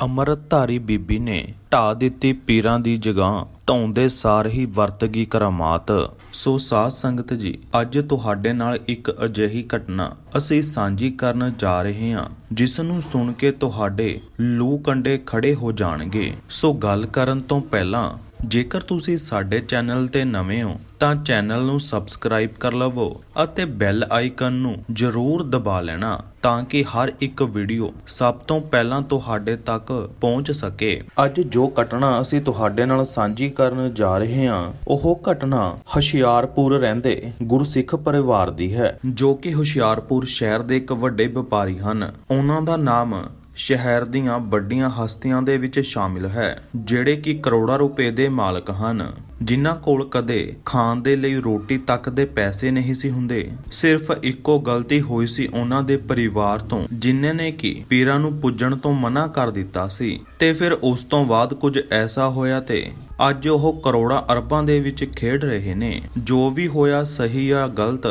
ਅੰਮ੍ਰਿਤਧਾਰੀ ਬੀਬੀ ਨੇ ਢਾ ਦਿੱਤੀ ਪੀਰਾਂ ਦੀ ਜਗ੍ਹਾ ਢਾਉਂਦੇ ਸਾਰ ਹੀ ਵਰਤ ਗਈ ਕਰਾਮਾਤ। ਸੋ ਸਾਧ ਸੰਗਤ ਜੀ, ਅੱਜ ਤੁਹਾਡੇ ਨਾਲ ਇੱਕ ਅਜਿਹੀ ਘਟਨਾ ਅਸੀਂ ਸਾਂਝੀ ਕਰਨ ਜਾ ਰਹੇ ਹਾਂ, ਜਿਸ ਨੂੰ ਸੁਣ ਕੇ ਤੁਹਾਡੇ ਲੂ ਕੰਡੇ ਖੜੇ ਹੋ ਜਾਣਗੇ। ਸੋ ਗੱਲ ਕਰਨ ਤੋਂ ਪਹਿਲਾਂ, ਜੇਕਰ ਤੁਸੀਂ ਸਾਡੇ ਚੈਨਲ ਤੇ ਨਵੇਂ ਹੋ ਤਾਂ ਚੈਨਲ ਨੂੰ ਸਬਸਕ੍ਰਾਈਬ ਕਰ ਲਵੋ ਅਤੇ ਬੈਲ ਆਈਕਨ ਨੂੰ ਜ਼ਰੂਰ ਦਬਾ ਲੈਣਾ ਤਾਂ ਕਿ ਹਰ ਇੱਕ ਵੀਡੀਓ ਸਭ ਤੋਂ ਪਹਿਲਾਂ ਤੁਹਾਡੇ ਤੱਕ ਪਹੁੰਚ ਸਕੇ। ਅੱਜ ਜੋ ਘਟਨਾ ਅਸੀਂ ਤੁਹਾਡੇ ਨਾਲ ਸਾਂਝੀ ਕਰਨ ਜਾ ਰਹੇ ਹਾਂ, ਉਹ ਘਟਨਾ ਹੁਸ਼ਿਆਰਪੁਰ ਰਹਿੰਦੇ ਗੁਰਸਿੱਖ ਪਰਿਵਾਰ ਦੀ ਹੈ, ਜੋ ਕਿ ਹੁਸ਼ਿਆਰਪੁਰ ਸ਼ਹਿਰ ਦੇ ਇੱਕ ਵੱਡੇ ਵਪਾਰੀ ਹਨ। ਉਹਨਾਂ ਦਾ ਨਾਮ ਸ਼ਹਿਰ ਦੀਆਂ ਵੱਡੀਆਂ ਹਸਤੀਆਂ ਦੇ ਵਿੱਚ ਸ਼ਾਮਿਲ ਹੈ, ਜਿਹੜੇ ਕਿ ਕਰੋੜਾਂ ਰੁਪਏ ਦੇ ਮਾਲਕ ਹਨ। ਜਿਨ੍ਹਾਂ ਕੋਲ ਕਦੇ ਖਾਣ ਦੇ ਲਈ ਰੋਟੀ ਤੱਕ ਦੇ ਪੈਸੇ ਨਹੀਂ ਸੀ ਹੁੰਦੇ, ਸਿਰਫ ਇੱਕੋ ਗਲਤੀ ਹੋਈ ਸੀ ਉਹਨਾਂ ਦੇ ਪਰਿਵਾਰ ਤੋਂ, ਜਿਨ੍ਹਾਂ ਨੇ ਕਿ ਪੀਰਾਂ ਨੂੰ ਪੁੱਜਣ ਤੋਂ ਮਨਾ ਕਰ ਦਿੱਤਾ ਸੀ। ਤੇ ਫਿਰ ਉਸ ਤੋਂ ਬਾਅਦ ਕੁਝ ਐਸਾ ਹੋਇਆ ਤੇ ਅੱਜ ਉਹ ਕਰੋੜਾਂ ਅਰਬਾਂ ਦੇ ਵਿੱਚ ਖੇਡ ਰਹੇ ਨੇ। ਜੋ ਵੀ ਹੋਇਆ ਸਹੀ ਜਾਂ ਗਲਤ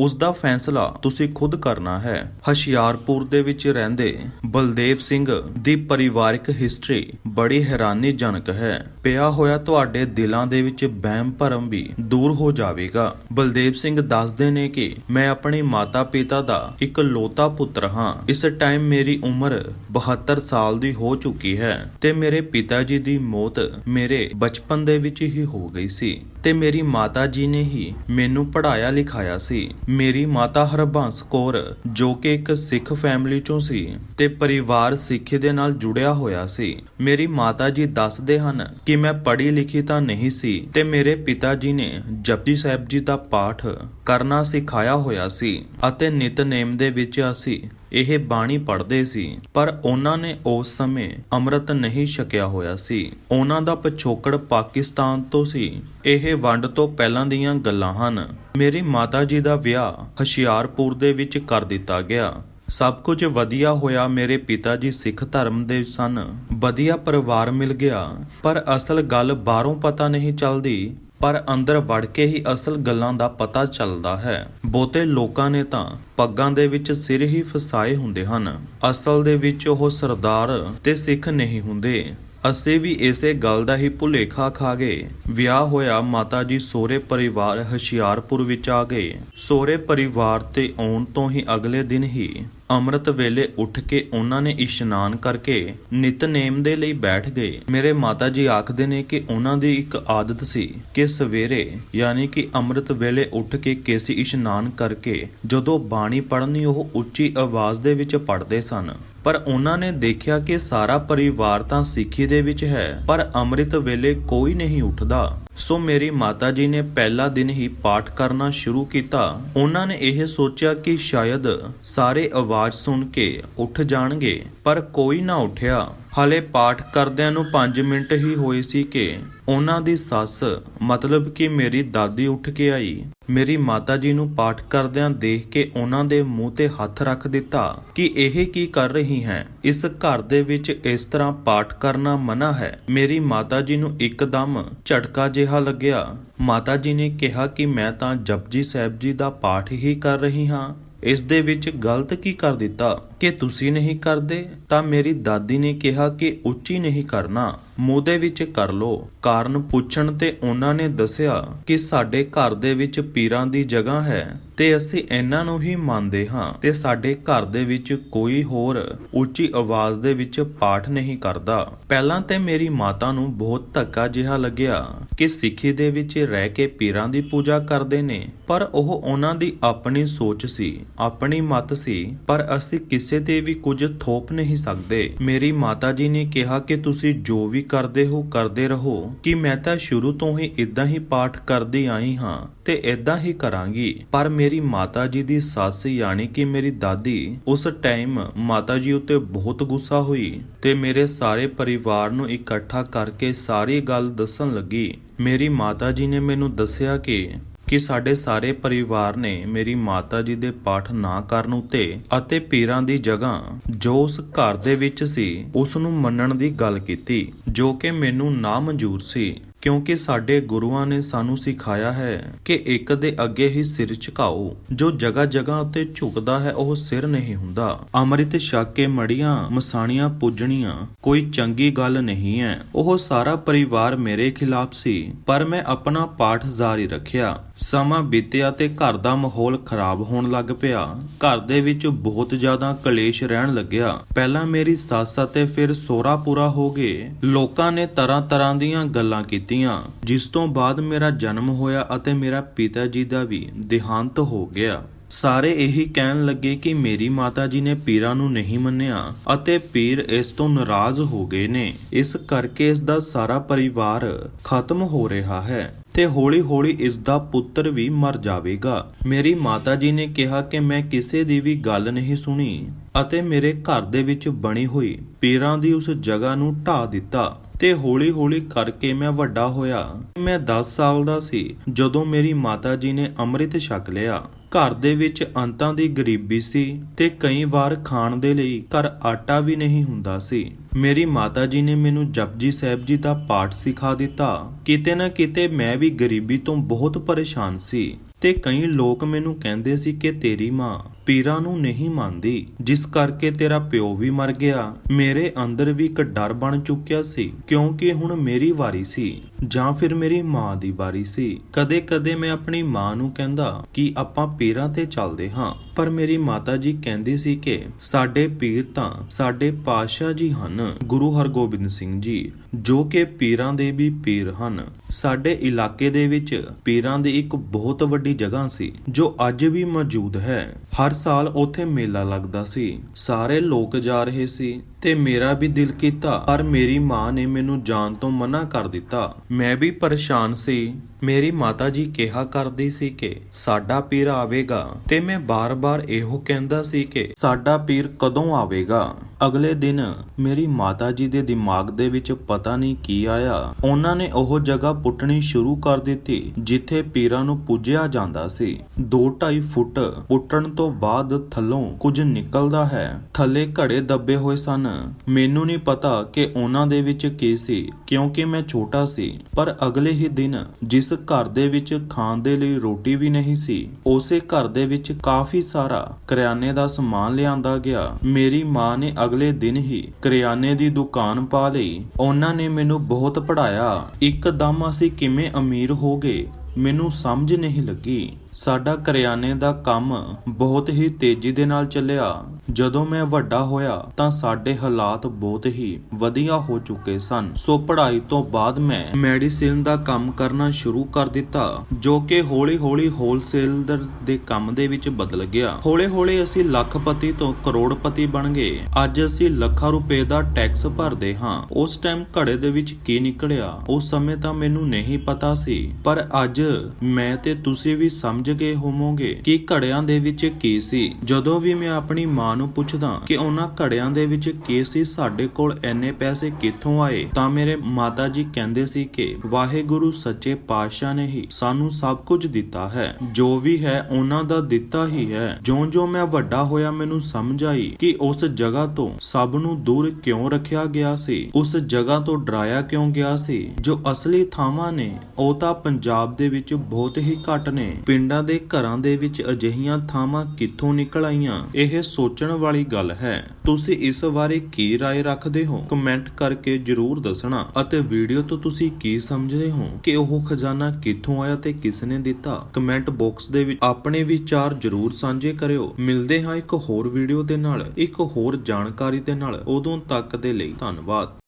ਉਸ ਦਾ ਫੈਸਲਾ ਤੁਸੀਂ ਖੁਦ ਕਰਨਾ ਹੈ। ਹਸ਼ਿਆਰਪੁਰ ਦੇ ਵਿੱਚ ਰਹਿੰਦੇ ਬਲਦੇਵ ਸਿੰਘ ਦੀ ਪਰਿਵਾਰਿਕ ਹਿਸਟਰੀ ਬੜੀ ਹੈਰਾਨੀਜਨਕ ਹੈ। ਪਿਆ ਹੋਇਆ ਤੁਹਾਡੇ ਦਿਲਾਂ ਦੇ ਵਿੱਚ ਵਹਿਮ ਭਰਮ ਵੀ ਦੂਰ ਹੋ ਜਾਵੇਗਾ। ਬਲਦੇਵ ਸਿੰਘ ਦੱਸਦੇ ਨੇ ਕਿ ਮੈਂ ਆਪਣੇ ਮਾਤਾ-ਪਿਤਾ ਦਾ ਇੱਕ ਲੋਤਾ ਪੁੱਤਰ ਹਾਂ। ਇਸ ਟਾਈਮ ਮੇਰੀ ਉਮਰ 72 ਸਾਲ ਦੀ ਹੋ ਚੁੱਕੀ ਹੈ ਤੇ ਮੇਰੇ ਪਿਤਾ ਜੀ ਦੀ ਮੌਤ ਮੇਰੇ ਬਚਪਨ ਦੇ ਵਿੱਚ ਹੀ ਹੋ ਗਈ ਸੀ ਤੇ ਮੇਰੀ ਮਾਤਾ ਜੀ ਨੇ ਹੀ ਮੈਨੂੰ ਪੜ੍ਹਾਇਆ ਲਿਖਾਇਆ ਸੀ। ਮੇਰੀ ਮਾਤਾ ਹਰਬੰਸ ਕੌਰ, ਜੋ ਕਿ ਇੱਕ ਸਿੱਖ ਫੈਮਿਲੀ ਚੋਂ ਸੀ ਤੇ ਪਰਿਵਾਰ ਸਿੱਖੀ ਦੇ ਨਾਲ ਜੁੜਿਆ ਹੋਇਆ ਸੀ, ਮੇਰੀ ਮਾਤਾ ਜੀ ਦੱਸਦੇ ਹਨ ਕਿ ਮੈਂ ਪੜ੍ਹੀ ਲਿਖੀ ਤਾਂ ਨਹੀਂ ਸੀ ਤੇ ਮੇਰੇ ਪਿਤਾ ਜੀ ਨੇ ਜਪਜੀ ਸਾਹਿਬ ਜੀ ਦਾ ਪਾਠ ਕਰਨਾ ਸਿਖਾਇਆ ਹੋਇਆ ਸੀ ਅਤੇ ਨਿਤਨੇਮ ਦੇ ਵਿੱਚ ਅਸੀਂ ਇਹ ਬਾਣੀ ਪੜ੍ਹਦੇ ਸੀ, ਪਰ ਉਹਨਾਂ ਨੇ ਉਸ ਸਮੇਂ ਅੰਮ੍ਰਿਤ ਨਹੀਂ ਛਕਿਆ ਹੋਇਆ ਸੀ। ਉਹਨਾਂ ਦਾ ਪਿਛੋਕੜ ਪਾਕਿਸਤਾਨ ਤੋਂ ਸੀ। ਇਹ ਵੰਡ ਤੋਂ ਪਹਿਲਾਂ ਦੀਆਂ ਗੱਲਾਂ ਹਨ। ਮੇਰੀ ਮਾਤਾ ਜੀ ਦਾ ਵਿਆਹ ਹੁਸ਼ਿਆਰਪੁਰ ਦੇ ਵਿੱਚ ਕਰ ਦਿੱਤਾ ਗਿਆ। ਸਭ ਕੁਝ ਵਧੀਆ ਹੋਇਆ। ਮੇਰੇ ਪਿਤਾ ਜੀ ਸਿੱਖ ਧਰਮ ਦੇ ਸਨ। ਵਧੀਆ ਪਰਿਵਾਰ ਮਿਲ ਗਿਆ। ਪਰ ਅਸਲ ਗੱਲ ਬਾਹਰੋਂ ਪਤਾ ਨਹੀਂ ਚੱਲਦੀ। ਪਰ ਅੰਦਰ ਵੜ ਕੇ ਹੀ ਅਸਲ ਗੱਲਾਂ ਦਾ ਪਤਾ ਚੱਲਦਾ ਹੈ। ਬਹੁਤੇ ਲੋਕਾਂ ਨੇ ਤਾਂ ਪੱਗਾਂ ਦੇ ਵਿੱਚ ਸਿਰ ਹੀ ਫਸਾਏ ਹੁੰਦੇ ਹਨ। ਅਸਲ ਦੇ ਵਿੱਚ ਉਹ ਸਰਦਾਰ ਤੇ ਸਿੱਖ ਨਹੀਂ ਹੁੰਦੇ। ਅਸੀਂ ਵੀ ਇਸੇ ਗੱਲ ਦਾ ਹੀ ਭੁਲੇਖਾ ਖਾ ਗਏ। ਵਿਆਹ ਹੋਇਆ ਮਾਤਾ ਜੀ ਸੋਹਰੇ ਪਰਿਵਾਰ ਹੁਸ਼ਿਆਰਪੁਰ ਵਿੱਚ ਆ ਗਏ। ਸੋਹਰੇ ਪਰਿਵਾਰ ਤੇ ਆਉਣ ਤੋਂ ਹੀ ਅਗਲੇ ਦਿਨ ਹੀ ਅੰਮ੍ਰਿਤ ਵੇਲੇ ਉੱਠ ਕੇ ਉਹਨਾਂ ਨੇ ਇਸ਼ਨਾਨ ਕਰਕੇ ਨਿਤਨੇਮ ਦੇ ਲਈ ਬੈਠ ਗਏ। ਮੇਰੇ ਮਾਤਾ ਜੀ ਆਖਦੇ ਨੇ ਕਿ ਉਹਨਾਂ ਦੀ ਇੱਕ ਆਦਤ ਸੀ ਕਿ ਸਵੇਰੇ, ਯਾਨੀ ਕਿ ਅੰਮ੍ਰਿਤ ਵੇਲੇ ਉੱਠ ਕੇ ਕੇਸੀ ਇਸ਼ਨਾਨ ਕਰਕੇ ਜਦੋਂ ਬਾਣੀ ਪੜ੍ਹਨੀ ਉਹ ਉੱਚੀ ਆਵਾਜ਼ ਦੇ ਵਿੱਚ ਪੜ੍ਹਦੇ ਸਨ। ਪਰ ਉਹਨਾਂ ਨੇ ਦੇਖਿਆ ਕਿ ਸਾਰਾ ਪਰਿਵਾਰ ਤਾਂ ਸਿੱਖੀ ਦੇ ਵਿੱਚ ਹੈ, ਪਰ ਅੰਮ੍ਰਿਤ ਵੇਲੇ ਕੋਈ ਨਹੀਂ ਉੱਠਦਾ। ਸੋ ਮੇਰੀ ਮਾਤਾ ਜੀ ਨੇ ਪਹਿਲਾ ਦਿਨ ਹੀ ਪਾਠ ਕਰਨਾ ਸ਼ੁਰੂ ਕੀਤਾ। ਉਹਨਾਂ ਨੇ ਇਹ ਸੋਚਿਆ ਕਿ ਸ਼ਾਇਦ ਸਾਰੇ ਆਵਾਜ਼ ਸੁਣ ਕੇ ਉੱਠ ਜਾਣਗੇ, ਪਰ ਕੋਈ ਨਾ ਉੱਠਿਆ। ਹਲੇ ਪਾਠ ਕਰਦਿਆਂ ਨੂੰ 5 ਮਿੰਟ ਹੀ ਹੋਏ ਸੀ ਕਿ ਉਹਨਾਂ ਦੀ ਸੱਸ, ਮਤਲਬ ਕਿ ਮੇਰੀ ਦਾਦੀ ਉੱਠ ਕੇ ਆਈ। ਮੇਰੀ ਮਾਤਾ ਜੀ ਨੂੰ ਪਾਠ ਕਰਦਿਆਂ ਦੇਖ ਕੇ ਉਹਨਾਂ ਦੇ ਮੂੰਹ ਤੇ ਹੱਥ ਰੱਖ ਦਿੱਤਾ ਕਿ ਇਹ ਕੀ ਕਰ ਰਹੀ ਹੈ? ਇਸ ਘਰ ਦੇ ਵਿੱਚ ਇਸ ਤਰ੍ਹਾਂ ਪਾਠ ਕਰਨਾ ਮਨਾ ਹੈ। ਮੇਰੀ ਮਾਤਾ ਜੀ ਨੂੰ ਇੱਕਦਮ ਝਟਕਾ ਜਿਹਾ ਲੱਗਿਆ, ਮਾਤਾ ਜੀ ਨੇ ਕਿਹਾ ਕਿ ਮੈਂ ਤਾਂ ਜਪਜੀ ਸਾਹਿਬ ਜੀ ਦਾ ਪਾਠ ਹੀ ਕਰ ਰਹੀ ਹਾਂ। ਇਸ ਦੇ ਵਿੱਚ ਗਲਤ ਕੀ ਕਰ ਦਿੱਤਾ? ਕਿ ਤੁਸੀਂ ਨਹੀਂ ਕਰਦੇ? ਤਾਂ ਮੇਰੀ ਦਾਦੀ ਨੇ ਕਿਹਾ ਕਿ ਉੱਚੀ ਨਹੀਂ ਕਰਨਾ। ਮੂੰਹ ਦੇ ਵਿੱਚ ਕਰ ਲੋ ਕਾਰਨ ਪੁੱਛਣ ਤੇ ਉਹਨਾਂ ਨੇ ਦੱਸਿਆ ਕਿ ਸਾਡੇ ਘਰ ਦੇ ਵਿੱਚ ਪੀਰਾਂ ਦੀ ਜਗ੍ਹਾ ਹੈ ਤੇ ਅਸੀਂ ਇਹਨਾਂ ਨੂੰ ਹੀ ਮੰਨਦੇ ਹਾਂ ਤੇ ਸਾਡੇ ਘਰ ਦੇ ਵਿੱਚ ਕੋਈ ਹੋਰ ਉੱਚੀ ਆਵਾਜ਼ ਦੇ ਵਿੱਚ ਪਾਠ ਨਹੀਂ ਕਰਦਾ। ਪਹਿਲਾਂ ਤੇ ਮੇਰੀ ਮਾਤਾ ਨੂੰ ਬਹੁਤ ਧੱਕਾ ਜਿਹਾ ਲੱਗਿਆ ਕਿ ਸਿੱਖੀ ਦੇ ਵਿੱਚ ਰਹਿ ਕੇ ਪੀਰਾਂ ਦੀ ਪੂਜਾ ਕਰਦੇ ਨੇ, ਪਰ ਉਹ ਉਹਨਾਂ ਦੀ ਆਪਣੀ ਸੋਚ ਸੀ, ਆਪਣੀ ਮਤ ਸੀ, ਪਰ ਅਸੀਂ ਕਿਸੇ ਤੇ ਵੀ ਕੁਝ ਥੋਪ ਨਹੀਂ ਸਕਦੇ। ਮੇਰੀ ਮਾਤਾ ਜੀ ਨੇ ਕਿਹਾ ਕਿ ਤੁਸੀਂ ਜੋ ਵੀ ਕਰਦੇ ਹੋ, ਕਰਦੇ ਰਹੋ, ਕਿ ਮੈਂ ਤਾਂ ਸ਼ੁਰੂ ਤੋਂ ਹੀ ਇਦਾਂ ਹੀ ਪਾਠ ਕਰਦੀ ਆਈ ਹਾਂ ਤੇ ਇਦਾਂ ਹੀ ਕਰਾਂਗੀ। ਪਰ ਮੇਰੀ ਮਾਤਾ ਜੀ ਦੀ ਸੱਸ ਯਾਨੀ ਕਿ ਮੇਰੀ ਦਾਦੀ ਉਸ ਟਾਈਮ ਮਾਤਾ ਜੀ ਉੱਤੇ ਬਹੁਤ ਗੁੱਸਾ ਹੋਈ ਤੇ ਮੇਰੇ ਸਾਰੇ ਪਰਿਵਾਰ ਨੂੰ ਇਕੱਠਾ ਕਰਕੇ ਸਾਰੀ ਗੱਲ ਦੱਸਣ ਲੱਗੀ। ਮੇਰੀ ਮਾਤਾ ਜੀ ਨੇ ਮੈਨੂੰ ਦੱਸਿਆ ਕਿ ਕਿ ਸਾਡੇ ਸਾਰੇ ਪਰਿਵਾਰ ਨੇ ਮੇਰੀ ਮਾਤਾ ਜੀ ਦੇ ਪਾਠ ਨਾ ਕਰਨ ਉਤੇ ਅਤੇ ਪੀਰਾਂ ਦੀ ਜਗ੍ਹਾ ਜੋ ਉਸ ਘਰ ਦੇ ਵਿੱਚ ਸੀ, ਉਸ ਨੂੰ ਮੰਨਣ ਦੀ ਗੱਲ ਕੀਤੀ। ਜੋ ਕਿ ਮੈਨੂੰ ਨਾਮਨਜ਼ੂਰ ਸੀ। ਕਿਉਂਕਿ ਸਾਡੇ ਗੁਰੂਆਂ ਨੇ ਸਾਨੂੰ ਸਿਖਾਇਆ ਹੈ ਕਿ ਇੱਕ ਦੇ ਅੱਗੇ ਹੀ ਸਿਰ ਝੁਕਾਓ। ਜੋ ਜਗ੍ਹਾ ਜਗ੍ਹਾ ਉੱਤੇ ਝੁਕਦਾ ਹੈ, ਉਹ ਸਿਰ ਨਹੀਂ ਹੁੰਦਾ। ਅੰਮ੍ਰਿਤ ਛਕ ਕੇ ਮੜੀਆਂ ਮਸਾਣੀਆਂ ਪੁੱਜਣੀਆਂ, ਕੋਈ ਚੰਗੀ ਗੱਲ ਨਹੀਂ ਹੈ ਉਹ ਸਾਰਾ ਪਰਿਵਾਰ ਮੇਰੇ ਖਿਲਾਫ ਸੀ, ਪਰ ਮੈਂ ਆਪਣਾ ਪਾਠ ਜਾਰੀ ਰੱਖਿਆ। ਸਮਾਂ ਬੀਤਿਆ ਤੇ ਘਰ ਦਾ ਮਾਹੌਲ ਖਰਾਬ ਹੋਣ ਲੱਗ ਪਿਆ। ਘਰ ਦੇ ਵਿੱਚ ਬਹੁਤ ਜ਼ਿਆਦਾ ਕਲੇਸ਼ ਰਹਿਣ ਲੱਗਿਆ। ਪਹਿਲਾਂ ਮੇਰੀ ਸੱਸ ਅਤੇ ਫਿਰ ਸੋਹਰਾ ਪੂਰਾ ਹੋ ਗਏ। ਲੋਕਾਂ ਨੇ ਤਰ੍ਹਾਂ ਤਰ੍ਹਾਂ ਦੀਆਂ ਗੱਲਾਂ ਕੀਤੀਆਂ। ਜਿਸ ਤੋਂ ਬਾਅਦ ਮੇਰਾ ਜਨਮ ਹੋਇਆ ਅਤੇ ਮੇਰਾ ਪਿਤਾ ਜੀ ਦਾ ਵੀ ਦੇਹਾਂਤ ਹੋ ਗਿਆ। ਸਾਰੇ ਇਹੀ ਕਹਿਣ ਲੱਗੇ ਕਿ ਮੇਰੀ ਮਾਤਾ ਜੀ ਨੇ ਪੀਰਾਂ ਨੂੰ ਨਹੀਂ ਮੰਨਿਆ ਅਤੇ ਪੀਰ ਇਸ ਤੋਂ ਨਾਰਾਜ਼ ਹੋ ਗਏ ਨੇ। ਇਸ ਕਰਕੇ ਇਸ ਦਾ ਸਾਰਾ ਪਰਿਵਾਰ ਖਤਮ ਹੋ ਰਿਹਾ ਹੈ ਤੇ ਹੌਲੀ-ਹੌਲੀ ਇਸ ਦਾ ਪੁੱਤਰ ਵੀ ਮਰ ਜਾਵੇਗਾ। ਮੇਰੀ ਮਾਤਾ ਜੀ ਨੇ ਕਿਹਾ ਕਿ ਮੈਂ ਕਿਸੇ ਦੀ ਵੀ ਗੱਲ ਨਹੀਂ ਸੁਣੀ ਅਤੇ ਮੇਰੇ ਘਰ ਦੇ ਵਿੱਚ ਬਣੀ ਹੋਈ ਪੀਰਾਂ ਦੀ ਉਸ ਜਗ੍ਹਾ ਨੂੰ ਢਾ ਦਿੱਤਾ। ਤੇ ਹੌਲੀ-ਹੌਲੀ ਕਰਕੇ ਮੈਂ ਵੱਡਾ ਹੋਇਆ। ਮੈਂ 10 ਸਾਲ ਦਾ ਸੀ, ਜਦੋਂ ਮੇਰੀ ਮਾਤਾ ਜੀ ਨੇ ਅੰਮ੍ਰਿਤ ਛਕ ਲਿਆ। ਘਰ ਦੇ ਵਿੱਚ ਅੰਤਾਂ ਦੀ ਗਰੀਬੀ ਸੀ ਤੇ ਕਈ ਵਾਰ ਖਾਣ ਦੇ ਲਈ ਘਰ ਆਟਾ ਵੀ ਨਹੀਂ ਹੁੰਦਾ ਸੀ। ਮੇਰੀ ਮਾਤਾ ਜੀ ਨੇ ਮੈਨੂੰ ਜਪਜੀ ਸਾਹਿਬ ਜੀ ਦਾ ਪਾਠ ਸਿਖਾ ਦਿੱਤਾ। ਕਿਤੇ ਨਾ ਕਿਤੇ ਮੈਂ ਵੀ ਗਰੀਬੀ ਤੋਂ ਬਹੁਤ ਪਰੇਸ਼ਾਨ ਸੀ ਤੇ ਕਈ ਲੋਕ ਮੈਨੂੰ ਕਹਿੰਦੇ ਸੀ ਕਿ ਤੇਰੀ ਮਾਂ ਪੀਰਾਂ ਨੂੰ ਨਹੀਂ ਮੰਨਦੀ, ਜਿਸ ਕਰਕੇ ਤੇਰਾ ਪਿਓ ਵੀ ਮਰ ਗਿਆ। ਮੇਰੇ ਅੰਦਰ ਵੀ ਇੱਕ ਡਰ ਬਣ ਚੁੱਕਿਆ ਸੀ, ਕਿਉਂਕਿ ਹੁਣ ਮੇਰੀ ਵਾਰੀ ਸੀ, ਜਾਂ ਫਿਰ ਮੇਰੀ ਮਾਂ ਦੀ ਵਾਰੀ ਸੀ। ਕਦੇ-ਕਦੇ ਮੈਂ ਆਪਣੀ ਮਾਂ ਨੂੰ ਕਹਿੰਦਾ ਕਿ ਆਪਾਂ ਪੀਰਾਂ ਤੇ ਚੱਲਦੇ ਹਾਂ, ਪਰ ਮੇਰੀ ਮਾਤਾ ਜੀ ਕਹਿੰਦੀ ਸੀ ਕਿ ਸਾਡੇ ਪੀਰ ਤਾਂ ਸਾਡੇ ਪਾਤਸ਼ਾਹ ਜੀ ਹਨ, ਗੁਰੂ ਹਰਗੋਬਿੰਦ ਸਿੰਘ ਜੀ, ਜੋ ਕਿ ਪੀਰਾਂ ਦੇ ਵੀ ਪੀਰ ਹਨ। ਸਾਡੇ ਇਲਾਕੇ ਦੇ ਵਿੱਚ ਪੀਰਾਂ ਦੀ ਇੱਕ ਬਹੁਤ ਵੱਡੀ ਜਗ੍ਹਾ ਸੀ, ਜੋ ਅੱਜ ਵੀ ਮੌਜੂਦ ਹੈ। ਹਰ ਸਾਲ ਉੱਥੇ ਮੇਲਾ ਲੱਗਦਾ ਸੀ। ਸਾਰੇ ਲੋਕ ਜਾ ਰਹੇ ਸੀ ਤੇ ਮੇਰਾ ਵੀ ਦਿਲ ਕੀਤਾ, ਪਰ ਮੇਰੀ ਮਾਂ ਨੇ ਮੈਨੂੰ ਜਾਣ ਤੋਂ ਮਨਾ ਕਰ ਦਿੱਤਾ। ਮੈਂ ਵੀ ਪਰੇਸ਼ਾਨ ਸੀ ਮੇਰੀ ਮਾਤਾ ਜੀ ਕਿਹਾ ਕਰਦੀ ਸੀ ਕਿ ਸਾਡਾ ਪੀਰ ਆਵੇਗਾ ਤੇ ਮੈਂ ਬਾਰ-ਬਾਰ ਇਹੋ ਕਹਿੰਦਾ ਸੀ ਕਿ ਸਾਡਾ ਪੀਰ ਕਦੋਂ ਆਵੇਗਾ? ਅਗਲੇ ਦਿਨ ਮੇਰੀ ਮਾਤਾ ਜੀ ਦੇ ਦਿਮਾਗ ਦੇ ਵਿੱਚ ਪਤਾ ਨਹੀਂ ਕੀ ਆਇਆ। ਉਹਨਾਂ ਨੇ ਉਹ ਜਗ੍ਹਾ ਪੁੱਟਣੀ ਸ਼ੁਰੂ ਕਰ ਦਿੱਤੀ, ਜਿੱਥੇ ਪੀਰਾਂ ਨੂੰ ਪੂਜਿਆ ਜਾਂਦਾ ਸੀ। 2.5 ਫੁੱਟ ਪੁੱਟਣ ਤੋਂ ਬਾਅਦ ਥੱਲੋਂ ਕੁਝ ਨਿਕਲਦਾ ਹੈ। ਥੱਲੇ ਘੜੇ ਦੱਬੇ ਹੋਏ ਸਨ। ਮੈਨੂੰ ਨਹੀਂ ਪਤਾ ਕਿ ਉਹਨਾਂ ਦੇ ਵਿੱਚ ਕੀ ਸੀ, ਕਿਉਂਕਿ ਮੈਂ ਛੋਟਾ ਸੀ। ਪਰ ਅਗਲੇ ਹੀ ਦਿਨ ਜਿਸ ਘਰ ਦੇ ਵਿੱਚ ਖਾਣ ਦੇ ਲਈ ਰੋਟੀ ਵੀ ਨਹੀਂ ਸੀ। ਉਸੇ ਘਰ ਦੇ ਵਿੱਚ ਕਾਫੀ ਸਾਰਾ ਕਰਿਆਨੇ ਦਾ ਸਮਾਨ ਲਿਆਂਦਾ ਗਿਆ। ਮੇਰੀ ਮਾਂ ਨੇ ਅਗਲੇ ਦਿਨ ਹੀ ਕਰਿਆਨੇ ਦੀ ਦੁਕਾਨ ਪਾ ਲਈ। ਉਹਨਾਂ ਨੇ ਮੈਨੂੰ ਬਹੁਤ ਪੜਾਇਆ ਇੱਕਦਮ ਅਸੀਂ ਕਿਵੇਂ ਅਮੀਰ ਹੋ ਗਏ, ਮੈਨੂੰ ਸਮਝ ਨਹੀਂ ਲੱਗੀ। ਸਾਡਾ ਕਰਿਆਨੇ ਦਾ ਕੰਮ ਬਹੁਤ ਹੀ ਤੇਜ਼ੀ ਦੇ ਨਾਲ ਚੱਲਿਆ। ਜਦੋਂ ਮੈਂ ਵੱਡਾ ਹੋਇਆ ਤਾਂ ਸਾਡੇ ਹਾਲਾਤ ਬਹੁਤ ਹੀ ਵਧੀਆ ਹੋ ਚੁੱਕੇ ਸਨ। ਸੋ ਪੜ੍ਹਾਈ ਤੋਂ ਬਾਅਦ ਮੈਂ ਮੈਡੀਸਿਨ ਦਾ ਕੰਮ ਕਰਨਾ ਸ਼ੁਰੂ ਕਰ ਦਿੱਤਾ, ਜੋ ਕਿ ਹੌਲੀ-ਹੌਲੀ ਹੋਲਸੇਲਰ ਦੇ ਕੰਮ ਦੇ ਵਿੱਚ ਬਦਲ ਗਿਆ। ਹੌਲੀ-ਹੌਲੀ ਅਸੀਂ ਲੱਖਪਤੀ ਤੋਂ ਕਰੋੜਪਤੀ ਬਣ ਗਏ। ਅੱਜ ਅਸੀਂ ਲੱਖਾਂ ਰੁਪਏ ਦਾ ਟੈਕਸ ਭਰਦੇ ਹਾਂ। ਉਸ ਟਾਈਮ ਘੜੇ ਦੇ ਵਿੱਚ ਕੀ ਨਿਕਲਿਆ, ਉਸ ਸਮੇਂ ਤਾਂ ਮੈਨੂੰ ਨਹੀਂ ਪਤਾ ਸੀ। ਪਰ ਅੱਜ ਮੈਂ ਤੇ ਤੁਸੀਂ ਵੀ ਸਮਝ ਗਏ ਹੋਵੋਗੇ ਕਿ ਘੜਿਆਂ ਦੇ ਵਿੱਚ ਕੀ ਸੀ? ਜਦੋਂ ਵੀ ਮੈਂ ਆਪਣੀ ਮਾਂ ਨੂੰ ਪੁੱਛਦਾ ਕਿ ਉਹਨਾਂ ਘੜਿਆਂ ਦੇ ਵਿੱਚ ਕੀ ਸੀ, ਸਾਡੇ ਕੋਲ ਐਨੇ ਪੈਸੇ ਕਿੱਥੋਂ ਆਏ? ਤਾਂ ਮੇਰੇ ਮਾਤਾ ਜੀ ਕਹਿੰਦੇ ਸੀ ਕਿ ਵਾਹਿਗੁਰੂ ਸੱਚੇ ਪਾਤਸ਼ਾਹ ਨੇ ਹੀ ਸਾਨੂੰ ਸਭ ਕੁਝ ਦਿੱਤਾ ਹੈ। ਜੋ ਵੀ ਹੈ ਉਹਨਾਂ ਦਾ ਦਿੱਤਾ ਹੀ ਹੈ। ਜਿਉਂ-ਜਿਉਂ ਮੈਂ ਵੱਡਾ ਹੋਇਆ, ਮੈਨੂੰ ਸਮਝ ਆਈ ਕਿ ਉਸ ਜਗ੍ਹਾ ਤੋਂ ਸਭ ਨੂੰ ਦੂਰ ਕਿਉਂ ਰੱਖਿਆ ਗਿਆ ਸੀ? ਉਸ ਜਗ੍ਹਾ ਤੋਂ ਡਰਾਇਆ ਕਿਉਂ ਗਿਆ ਸੀ? ਜੋ ਅਸਲੀ ਥਾਵਾਂ ਨੇ, ਉਹ ਤਾਂ ਪੰਜਾਬ ਦੇ ਵਿੱਚ ਬਹੁਤ ਹੀ ਘੱਟ ਨੇ। ਪਿੰਡ ਪਿੰਡਾਂ ਦੇ ਘਰਾਂ ਦੇ ਵਿੱਚ ਅਜਿਹੀਆਂ ਥਾਵਾਂ ਕਿੱਥੋਂ ਨਿਕਲ ਆਈਆਂ ਇਹ ਸੋਚਣ ਵਾਲੀ ਗੱਲ ਹੈ ਤੁਸੀਂ ਇਸ ਬਾਰੇ ਕੀ رائے ਰੱਖਦੇ ਹੋ ਕਮੈਂਟ ਕਰਕੇ ਜਰੂਰ ਦੱਸਣਾ ਅਤੇ ਵੀਡੀਓ ਤੋਂ ਤੁਸੀਂ ਕੀ ਸਮਝਦੇ ਹੋ ਕਿ ਉਹ ਖਜ਼ਾਨਾ ਕਿੱਥੋਂ ਆਇਆ ਤੇ ਕਿਸ ਨੇ ਦਿੱਤਾ ਕਮੈਂਟ ਬਾਕਸ ਦੇ ਵਿੱਚ ਆਪਣੇ ਵਿਚਾਰ ਜਰੂਰ ਸਾਂਝੇ ਕਰਿਓ ਮਿਲਦੇ ਹਾਂ ਇੱਕ ਹੋਰ ਵੀਡੀਓ ਦੇ ਨਾਲ ਇੱਕ ਹੋਰ ਜਾਣਕਾਰੀ ਦੇ ਨਾਲ ਉਦੋਂ ਤੱਕ ਦੇ ਲਈ ਧੰਨਵਾਦ